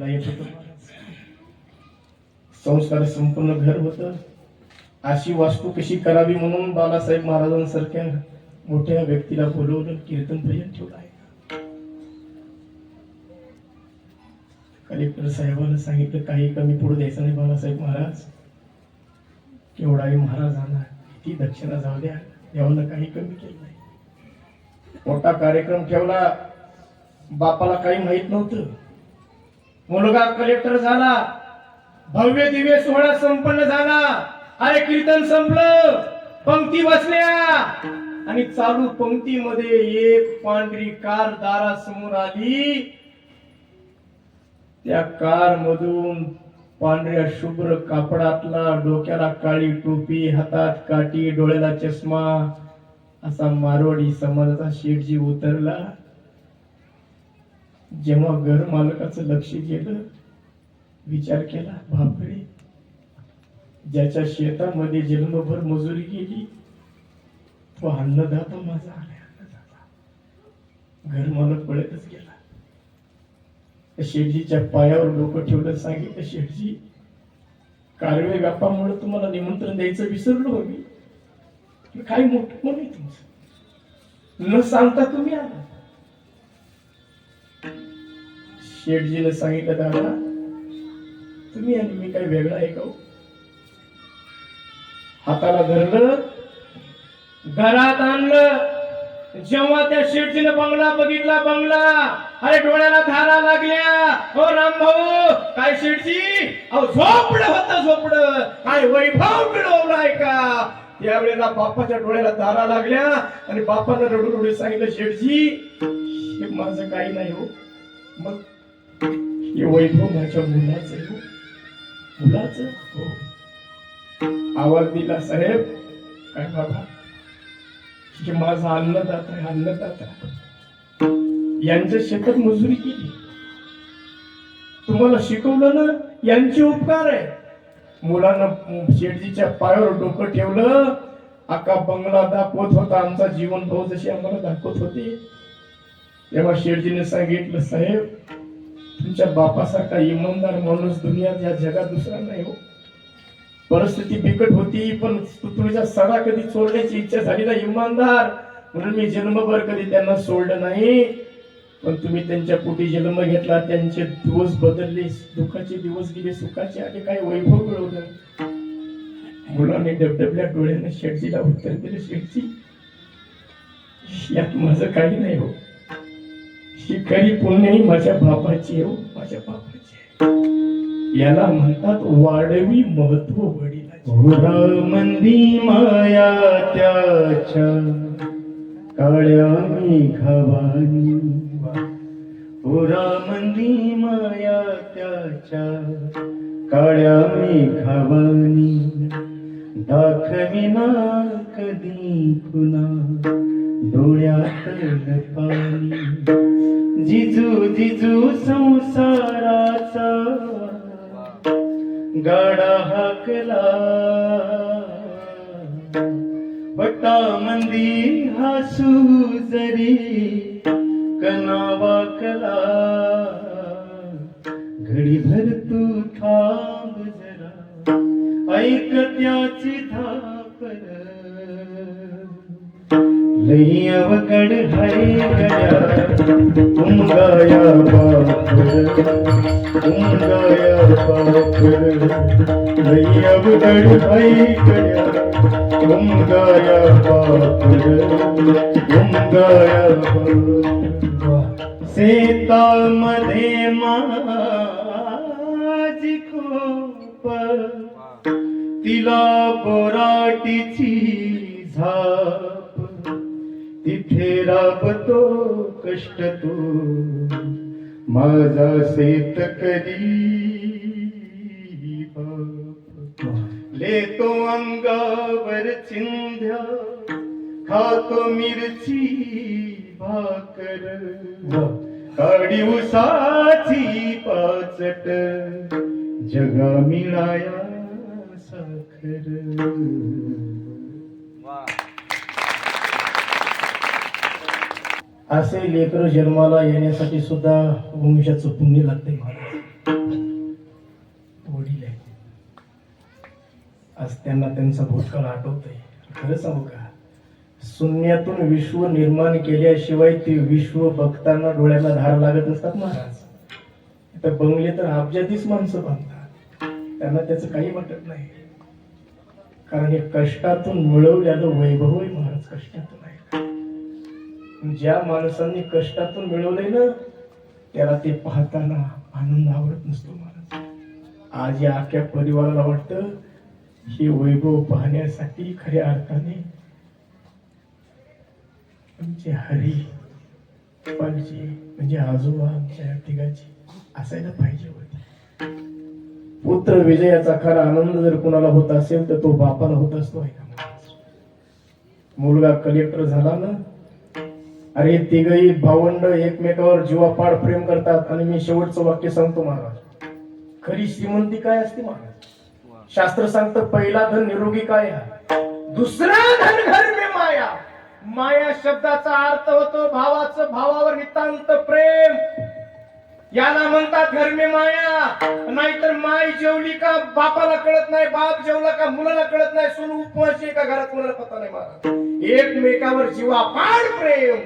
राहायला येत होतो संस्कार संपन्न घर होत. अशी वास्तू कशी करावी म्हणून बालासाहेब महाराजांसारख्या मोठ्या व्यक्तीला बोलवलं कीर्तन भजन ठेवलं आहे. कलेक्टर साहेबांना सांगितलं काही कमी पुढे द्यायचं नाही बालासाहेब महाराज. केवढाही महाराजांना ती दक्षिणा जाऊ द्या देवानं काही कमी केलं नाही. मोठा कार्यक्रम ठेवला. बापाला काही माहीत नव्हतं. मुलगा कलेक्टर झाला. भव्य दिव्य सोहळा संपन्न झाला. अरे कीर्तन संपलं. पंक्ती बसल्या. आणि चालू पंक्तीमध्ये एक पांढरी कार दारासमोर आली. त्या कार मधून पांढऱ्या शुभ्र कापडातला डोक्याला काळी टोपी हातात काठी डोळ्याला चष्मा असा मारवाडी समाजाचा शेठजी उतरला. जेव्हा घर मालकाचं लक्ष गेलं विचार केला बापरे ज्याच्या शेतामध्ये जन्मभर मजुरी केली तो अन्नदाता माझा अन्नदाता. घर मालक पळतच गेला. शेठजीच्या पायावर डोकं ठेवलं सांगितलं शेठजी कारवे व्यापामुळे तुम्हाला निमंत्रण द्यायचं विसरलो मी. काय मोठं कोण तुमचं? न सांगता तुम्ही आला. शेठजीने सांगितलं दादा तुम्ही आणि मी काय वेगळा आहे का हो? हाताला धरलं घरात आणलं. जेव्हा त्या शेठजीने बंगला बघितला बंगला. अरे डोळ्याला धारा लागल्या. हो राम भाऊ काय शेठजी? अहो झोपड होत झोपड. काय वैभव मिळवलाय का? त्यावेळेला बापाच्या डोळ्याला धारा लागल्या आणि बापानं रडू रडू सांगितलं शेठजी हे माझं काही नाही हो. मग हे वैभव माझ्या मुलाचं हो. आहे हो. आवाज दिला साहेब काय बाबा? की माझा अन्नदाता आहे अन्नदाता. यांच्या शेतात मजुरी केली. तुम्हाला शिकवलं ना यांचे उपकार आहे. मुलांना शेठजीच्या पायावर डोकं ठेवलं. अख्खा बंगला दाखवत होता आमचा जीवन भाऊ जशी आम्हाला दाखवत होती. तेव्हा शेटजीने सांगितलं साहेब तुमच्या बापासारखा इमानदार माणूस दुनियात या जगात दुसरा नाही हो. परिस्थिती बिकट होती पण तुझ्या सडा कधी सोडण्याची इच्छा झाली ना इमानदार! म्हणून मी जन्मभर कधी त्यांना सोडलं नाही. पण तुम्ही त्यांच्या पोटी जन्म घेतला त्यांचे दिवस बदलले दुःखाचे दिवस गेले सुखाचे आले काय वैभव मिळवलं. मुलाने डबडबल्या डोळ्याने शेटजीला उत्तर दिलं शेठजी यात माझं काही नाही हो. ही खरी पुण्यही माझ्या बापाची आहे हो माझ्या बापाची याला म्हणतात वाढवी महत्त्व वडिलांचे. मंदी माया त्याच्या काळ्या मेघावानी पुरा मंदी माया त्याच्या काळ्या मेघावानी दाखविना कधी पुन्हा डोळ्यात पाणी. जिजू जिजू संसाराचा गाडा हाकला. बटा मंदी हसू जरी कनावा कला घडी घडीभर तू थांब जरा. ऐक त्याची लई अवघड गया गड्या उमगाया बापर गाया बापर लई अवघड हाय तुम गाया बापर उमगाया बापर शेतामध्ये माझी खोप तिला बोराटीची झा तिथे राबतो कष्ट तो. माझा शेतकरी बाप लेतो अंगावर चिंध्या खातो मिरची भाकर. काडी उसाची पाचट जगा मिळाया साखर. असे लेकर जन्माला येण्यासाठी सुद्धा वंशाचं पुण्य लागते वडील आज त्यांना त्यांचा भूतकाळ आठवतोय. खरं सांगू का? शून्यातून विश्व निर्माण केल्याशिवाय ते विश्व बघताना डोळ्याला धार लागत असतात महाराज. तर बंगले तर अब्जातीच माणसं बांधतात. त्यांना त्याचं काही वाटत नाही. कारण हे कष्टातून मिळवलेलं वैभव आहे महाराज कष्टात. ज्या माणसांनी कष्टातून मिळवलंय ना त्याला ते पाहताना आनंद आवडत नसतो महाराज आज या अख्ख्या परिवाराला वाटतं हे वैभव पाहण्यासाठी खऱ्या अर्थाने आमचे हरी पाहिजे म्हणजे आजोबा आमच्या तिघाची असायला पाहिजे होते. पुत्र विजयाचा खरा आनंद जर कुणाला होत असेल तर तो बापाला होत असतो आहे मुलगा कलेक्टर झाला ना अरे तिघही भावंड एकमेकावर जीवापाड प्रेम करतात आणि मी शेवटचं वाक्य सांगतो महाराज. खरी श्रीमंती काय असते महाराज? शास्त्र सांगतं पहिला धन निरोगी काय दुसरा धन घर मे माया. माया शब्दाचा अर्थ होतो भावाचं भावावर नितांत प्रेम. याला म्हणतात घर मे माया. नाहीतर माय जेवली का बापाला कळत नाही बाप जेवला का मुलाला कळत नाही सून उपवाशी का घरात मुलाला पता नाही महाराज. एकमेकावर जीवापाड प्रेम.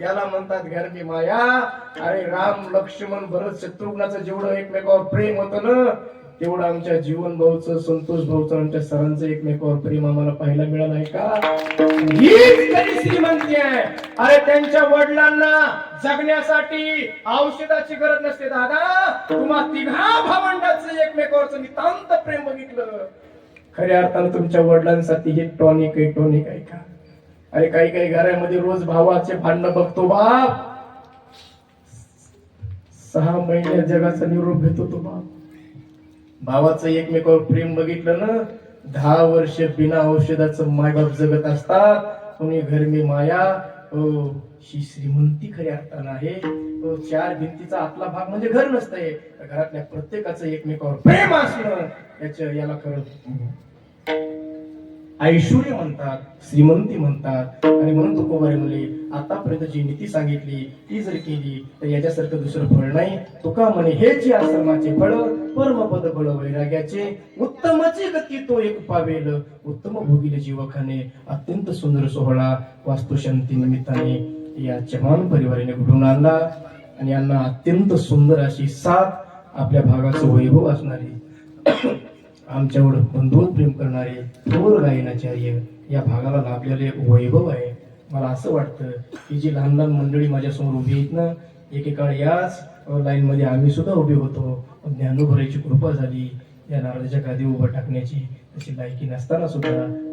याला म्हणतात घर की माया. अरे राम लक्ष्मण भरत शत्रुघ्नाचं जेवढं एकमेकावर प्रेम होतं ना तेवढं आमच्या जीवन भाऊचं संतोष भाऊचं आमच्या सरांचं एकमेकावर प्रेम आम्हाला पाहायला मिळालं आहे का? हीच खरी श्रीमंती आहे. अरे त्यांच्या वडिलांना जगण्यासाठी औषधाची गरज नसते दादा. तुम्हा तिघा भावंडाचं एकमेकावरचं नितांत प्रेम बघितलं. खऱ्या अर्थानं तुमच्या वडिलांसाठी हे टॉनिक आहे टॉनिक आहे का? अरे काही काही घरामध्ये रोज भावाचे भांडणं बघतो बाप. सहा महिने जगाचा निरोप घेतो तो बाप. भावाचं एकमेकावर प्रेम बघितलं ना दहा वर्ष बिना औषधाचं मायबाप जगत असतात. कोणी घर मी माया हो ही श्रीमंती खऱ्या अर्थानं आहे. तो चार भिंतीचा आतला भाग म्हणजे घर नसतंय. घरातल्या प्रत्येकाचं एकमेकावर प्रेम असणं याच याला खरं ऐश्वर्य म्हणतात श्रीमंती म्हणतात. आणि म्हणून तुकोबारे म्हणले आतापर्यंत जी नीती सांगितली ती जर केली तर याच्यासारखं दुसरं फळ नाही. तुका म्हणे हे जे आश्रमाचे फळ परमपद बळ वैराग्याचे उत्तमचे गती तो एक पावेल. उत्तम भोगील जीवखाने अत्यंत सुंदर सोहळा वास्तुशांती निमित्ताने या चव्हाण परिवाराने घडून आणला. आणि यांना अत्यंत सुंदर अशी साथ आपल्या भागाचं वैभव असणारी. आमच्यावर बंधुत प्रेम करणारे थोर गायनाचार्य या भागाला लाभलेले वैभव आहे. मला असं वाटतं की जी लहान लहान मंडळी माझ्यासमोर उभी आहेत ना एकेकाळ याच लाईन मध्ये आम्ही सुद्धा उभे होतो. पण ज्ञानोभराची कृपा झाली या नारदाच्या गादी उभं टाकण्याची. तशी लायकी नसताना सुद्धा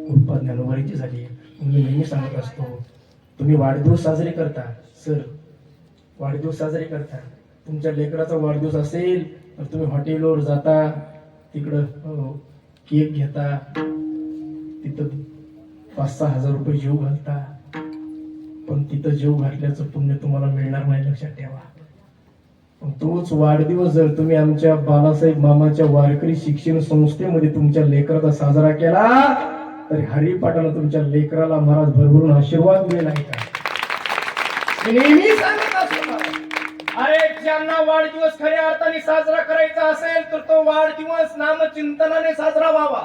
कृपा ज्ञानोभराची झाली. मी नेहमी सांगत असतो तुम्ही वाढदिवस साजरे करता सर. वाढदिवस साजरे करता. तुमच्या लेकराचा वाढदिवस असेल तर तुम्ही हॉटेलवर जाता तिकडं हो, केक घेता तिथं पाच सहा हजार रुपये जीव घालता. पण तिथं जीव घातल्याचं पुण्य तुम्हाला मिळणार नाही लक्षात ठेवा. पण तोच वाढदिवस जर तुम्ही आमच्या बालासाहेब मामाच्या वारकरी शिक्षण संस्थेमध्ये तुमच्या लेकराचा साजरा केला तर हरिपाठानं तुमच्या लेकराला महाराज भरभरून आशीर्वाद मिळेल आहे का? नेहमी सांगत असतो ज्यांना वाढदिवस खऱ्या अर्थाने साजरा करायचा असेल तर तो वाढदिवस नामचिंतनाने साजरा व्हावा.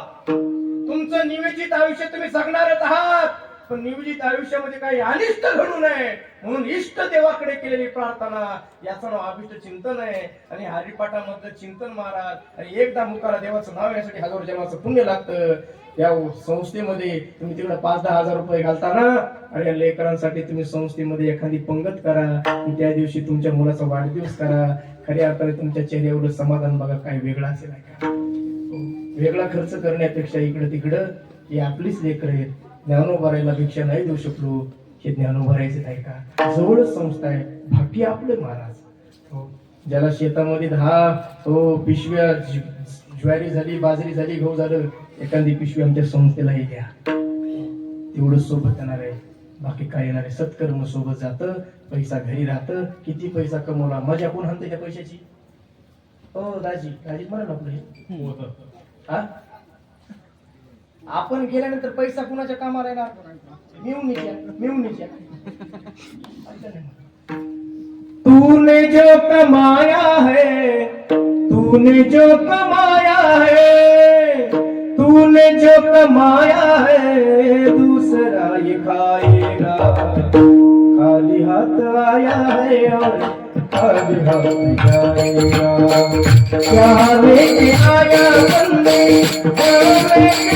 तुमचं नियोजित आयुष्य तुम्ही जगणारच आहात पण नियोजित आयुष्यामध्ये काही अनिष्ट घडू नये म्हणून इष्ट देवाकडे केलेली प्रार्थना याचं नाव अभिष्ट चिंतन आहे. आणि हरिपाठामधलं चिंतन महाराज आणि एकदा मुखाला देवाचं नाव येण्यासाठी हजार जन्माचं पुण्य लागतं. या संस्थेमध्ये तुम्ही तिकडे पाच दहा हजार रुपये घालता ना आणि या लेकरांसाठी तुम्ही संस्थेमध्ये एखादी पंगत करा त्या दिवशी तुमच्या मुलाचा वाढदिवस करा. खऱ्या अर्थाने तुमच्या चेहऱ्यावर समाधान बघा काय वेगळं असेल का? हो. वेगळा खर्च करण्यापेक्षा इकडं तिकडं ही आपलीच लेकर आहेत. ज्ञानोभारायला भिक्षा नाही देऊ शकलो हे ज्ञानोबारायचे आहे का? जवळच संस्था आहे. भाटी आपले महाराज. हो. ज्याला शेतामध्ये दहा हो पिशव्या ज्वारी झाली बाजरी झाली गहू झालं एखादी पिशवी आमच्या संस्थेला द्या तेवढं सोबत येणार आहे. बाकी काय येणार आहे? सत्कर्म सोबत जातं पैसा घरी राहतं. किती पैसा कमवला? मजा कोण हनते त्या पैशाची? हो दाजी दाजी मरण आपलं हे. हा? आपण गेल्यानंतर पैसा कुणाच्या कामाला येणार? मिळून मिळून तूने जो कमाया है तूने जो कमाया है। तूने जो कमाया है दूसरा ये खाएगा। खाली हाथ आया है और खाली हाथ जाएगा। क्या लेके आया बंदे क्या लेके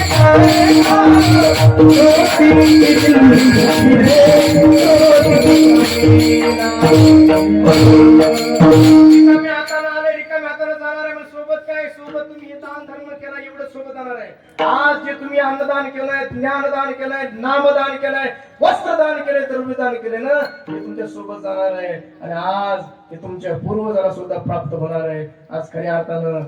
धर्म केला एवढं सोबत जाणार आहे. आज जे तुम्ही अन्नदान केलंय ज्ञानदान केलंय नामदान केलंय वस्त्रदान केलंय द्रव्यदान केलंय ना ते तुमच्यासोबत जाणार आहे. आणि आज ते तुमच्या पूर्वजाला सुद्धा प्राप्त होणार आहे. आज खऱ्या अर्थानं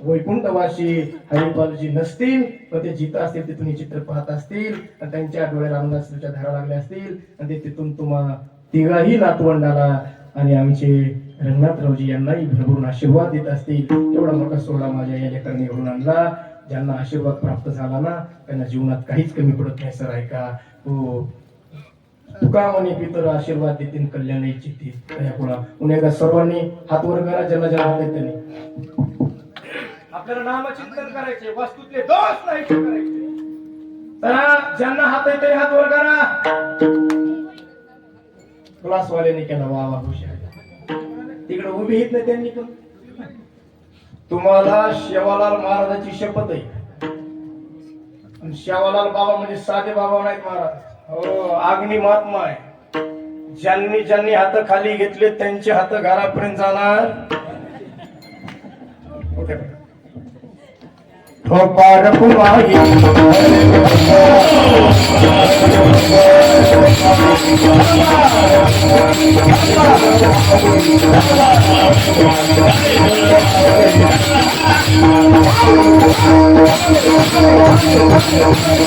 वैकुंठवासी हरिपालजी नसतील पण ते जिथं असतील तिथून चित्र पाहत असतील आणि त्यांच्या डोळ्या रामदासच्या धारा लागल्या असतील आणि ते तिथून तुम्हा तिघाही नातवंडाला आणि आमचे रंगनाथरावजी यांनाही भरभरून आशीर्वाद देत असतील एवढा मोठा सोहळा माझ्या या लेकरांनी घडून आणला. ज्यांना आशीर्वाद प्राप्त झाला ना त्यांना जीवनात काहीच कमी पडत नाही सर ऐका. हो. तुका म्हणे पितर आशीर्वाद देतील कल्याण इच्छितील या पुन्हा पुन्हा सर्वांनी हात वर करा ज्यांना ज्यांना हात येते आपल्याला नामचिंतन करायचे वस्तूतले दोष नाही करायचे तर ज्यांना हात येते हात वर करा. क्लासवाल्याने केला वा वा तिकडे उभी येत नाही त्यांनी पण. तुम्हाला शेवालाल महाराजाची शपथ आहे. शेवालाल बाबा म्हणजे साधे बाबा नाहीत महाराज. हो अग्नि महात्मा आहे. ज्यांनी ज्यांनी हात खाली घेतले त्यांचे हात घरापर्यंत जाणार. ओके. Oh, my God.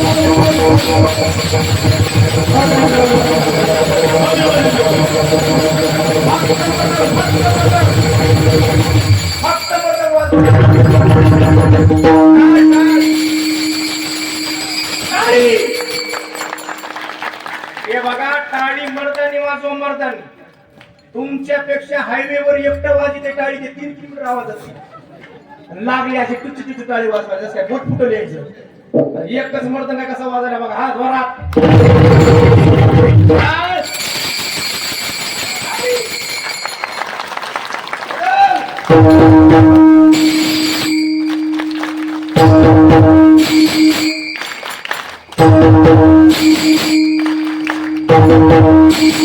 हायवेवर एकटं वाजी ते टाळी ते तीन किलोमीटर आवाज असते लागली अशी टुची टुची टाळी वाजवायची जसं काय बोट फुटलं यायचं एकच मर्दाना कसा वाजायला बघा. हा जोरात Thank you.